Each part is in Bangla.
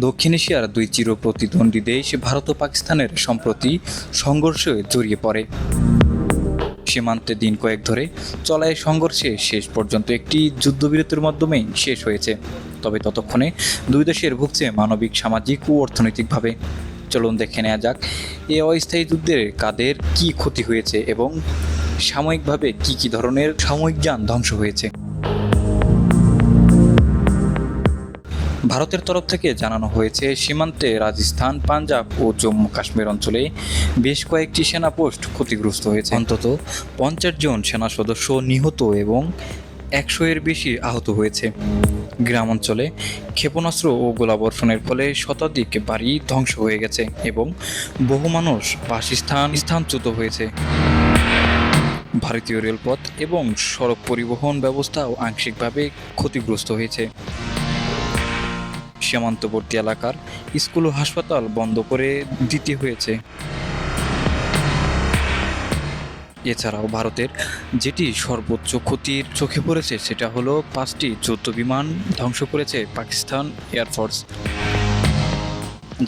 দক্ষিণ এশিয়ার দুই চির প্রতিদ্বন্দ্বী দেশ ভারত ও পাকিস্তানের সম্প্রতি সংঘর্ষে জড়িয়ে পড়ে। সীমান্তে দিন কয়েক ধরে চলা এই সংঘর্ষে শেষ পর্যন্ত একটি যুদ্ধবিরতির মাধ্যমেই শেষ হয়েছে। তবে ততক্ষণে দুই দেশের ভুগছে মানবিক, সামাজিক ও অর্থনৈতিকভাবে। চলুন দেখে নেওয়া যাক, এ অস্থায়ী যুদ্ধের কাদের কি ক্ষতি হয়েছে এবং সাময়িকভাবে কি কি ধরনের সাময়িক যান ধ্বংস হয়েছে। ভারতের তরফ থেকে জানানো হয়েছে, সীমান্তে রাজস্থান, পাঞ্জাব ও জম্মু কাশ্মীর অঞ্চলে বেশ কয়েকটি সেনা পোস্ট ক্ষতিগ্রস্ত হয়েছে। অন্তত পঞ্চাশ জন সেনা সদস্য নিহত এবং একশো এর বেশি আহত হয়েছে। গ্রাম অঞ্চলে ক্ষেপণাস্ত্র ও গোলাবর্ষণের ফলে শতাধিক বাড়ি ধ্বংস হয়ে গেছে এবং বহু মানুষ বাসস্থান স্থানচ্যুত হয়েছে। ভারতীয় রেলপথ এবং সড়ক পরিবহন ব্যবস্থাও আংশিকভাবে ক্ষতিগ্রস্ত হয়েছে। সীমান্তবর্তী এলাকার স্কুল ও হাসপাতাল বন্ধ করে দিতে হয়েছে। এছাড়াও ভারতের যেটি সর্বোচ্চ ক্ষতির চোখে পড়েছে, সেটা হলো পাঁচটি যুদ্ধ বিমান ধ্বংস করেছে পাকিস্তান এয়ারফোর্স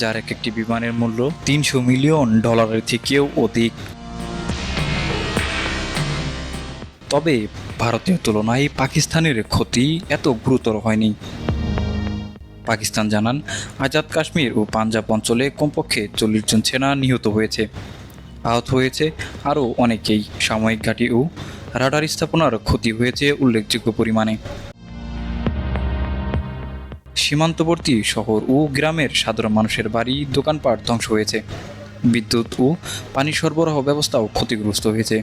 যার এক একটি বিমানের মূল্য তিনশো মিলিয়ন ডলারের থেকেও অধিক। তবে ভারতের তুলনায় পাকিস্তানের ক্ষতি এত গুরুতর হয়নি। পাকিস্তান জানান, আজাদ কাশ্মীর ও পাঞ্জাব অঞ্চলে কমপক্ষে চল্লিশ জন সেনা নিহত হয়েছে। আহত হয়েছে আরও অনেকেই। সাময়িক ঘাঁটি ও রাডার স্থাপনার ক্ষতি হয়েছে উল্লেখযোগ্য পরিমাণে। সীমান্তবর্তী শহর ও গ্রামের সাধারণ মানুষের বাড়ি, দোকানপাট ধ্বংস হয়েছে। বিদ্যুৎ ও পানি সরবরাহ ব্যবস্থাও ক্ষতিগ্রস্ত হয়েছে।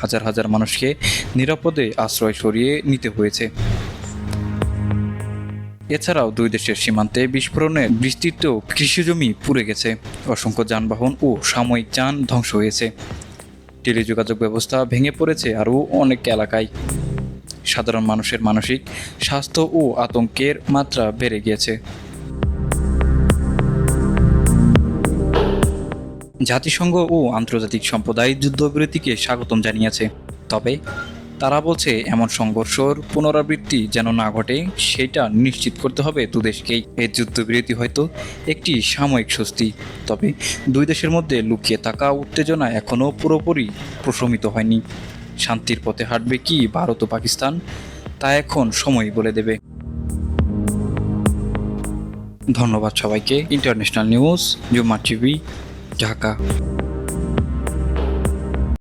হাজার হাজার মানুষকে নিরাপদে আশ্রয় সরিয়ে নিতে হয়েছে। এছাড়াও দুই দেশের সীমান্তে বিস্ফোরণে বিস্তৃত কৃষিজমি পুড়ে গেছে। অসংখ্য যানবাহন ও সাময়িক যান ধ্বংস হয়েছে। টেলিযোগাযোগ ব্যবস্থা ভেঙে পড়েছে আরও অনেক এলাকায়। সাধারণ মানুষের মানসিক স্বাস্থ্য ও আতঙ্কের মাত্রা বেড়ে গিয়েছে। জাতিসংঘ ও আন্তর্জাতিক সম্প্রদায় যুদ্ধবিরতিকে স্বাগতম জানিয়েছে। তবে তারা বলছে, এমন সংঘর্ষর পুনরাবৃত্তি যেন না ঘটে, সেটা নিশ্চিত করতে হবে দুদেশকেই। এই যুদ্ধবিরতি হয়তো একটি সাময়িক স্বস্তি, তবে দুই দেশের মধ্যে লুকিয়ে থাকা উত্তেজনা এখনও পুরোপুরি প্রশমিত হয়নি। শান্তির পথে হাঁটবে কি ভারত ও পাকিস্তান, তা এখন সময় বলে দেবে। ধন্যবাদ সবাইকে। International news, Juma TV, Dhaka.